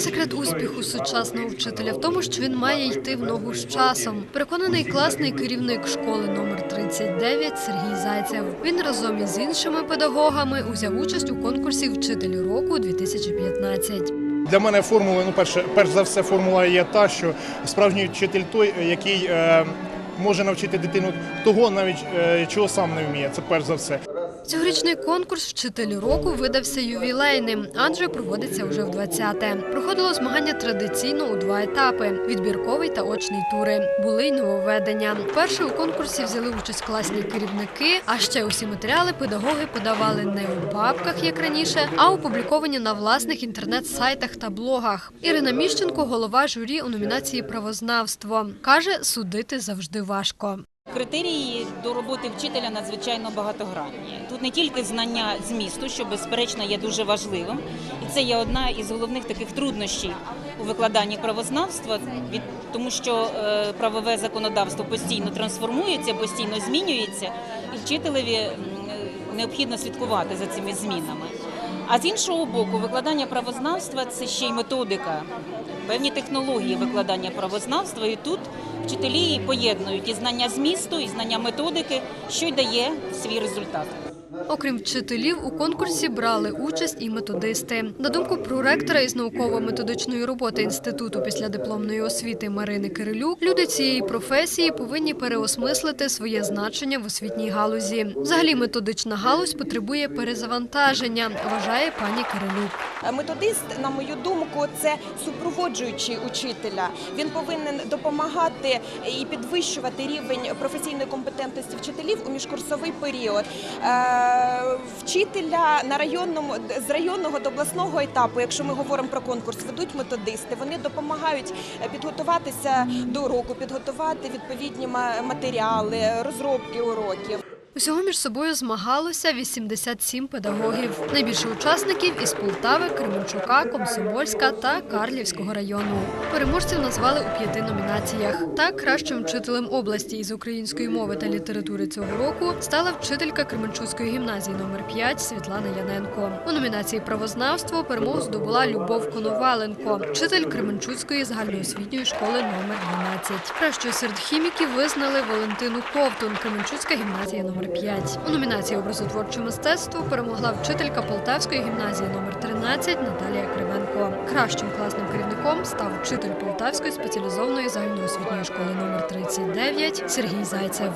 Секрет успіху сучасного вчителя в тому, що він має йти в ногу з часом. Переконаний класний керівник школи номер 39 Сергій Зайцев. Він разом із іншими педагогами узяв участь у конкурсі Вчитель року 2015. Для мене формула, ну перше, перш за все, формула є та, що справжній вчитель той, який е, може навчити дитину того, навіть е, чого сам не вміє. Це перш за все. Цьогорічний конкурс Вчитель року видався ювілейним, адже проводиться вже в 20-те. Проходило змагання традиційно у два етапи: відбірковий та очний тури. Були й нововведення. Перше у конкурсі взяли участь класні керівники, а ще усі матеріали педагоги подавали не у папках, як раніше, а опубліковані на власних інтернет-сайтах та блогах. Ірина Міщенко, голова журі у номінації Правознавство, каже, судити завжди важко. Критерії до роботи вчителя надзвичайно багатогранні. Тут не тільки знання змісту, що безперечно є дуже важливим, і це є одна із головних таких труднощів у викладанні правознавства, тому що е, правове законодавство постійно трансформується, постійно змінюється, і вчителеві необхідно слідкувати за цими змінами. А з іншого боку, викладання правознавства це ще й методика, певні технології викладання правознавства. І тут вчителі поєднують і знання змісту, і знання методики, що й дає свій результат. Окрім вчителів, у конкурсі брали участь і методисти. На думку проректора із науково-методичної роботи інституту післядипломної освіти Марини Кирилюк, люди цієї професії повинні переосмислити своє значення в освітній галузі. Взагалі, методична галузь потребує перезавантаження, вважає пані Кирилюк. Методист, на мою думку, це супроводжуючий учителя. Він повинен допомагати і підвищувати рівень професійної компетентності вчителів у міжкурсовий період. Е, Вчителя на районному з районного до обласного етапу, якщо ми говоримо про конкурс, ведуть методисти. Вони допомагають підготуватися до уроку, підготувати відповідні матеріали, розробки уроків. Усього між собою змагалося 87 педагогів. Найбільше учасників із Полтави, Кременчука, Комсомольська та Карлівського району. Переможців назвали у п'яти номінаціях. Так, кращим вчителем області із української мови та літератури цього року стала вчителька Кременчуцької гімназії номер 5 Світлана Яненко. У номінації правознавство перемогу здобула Любов Коноваленко, вчитель Кременчуцької загальноосвітньої школи номер 12. Кращою серед хіміків визнали Валентину Ковтун, Кременчуцька гімназія номер 5. У номінації образотворче мистецтво перемогла вчителька Полтавської гімназії номер 13 Наталія Кривенко. Кращим класним керівником став вчитель Полтавської спеціалізованої загальноосвітньої школи номер 39 Сергій Зайцев.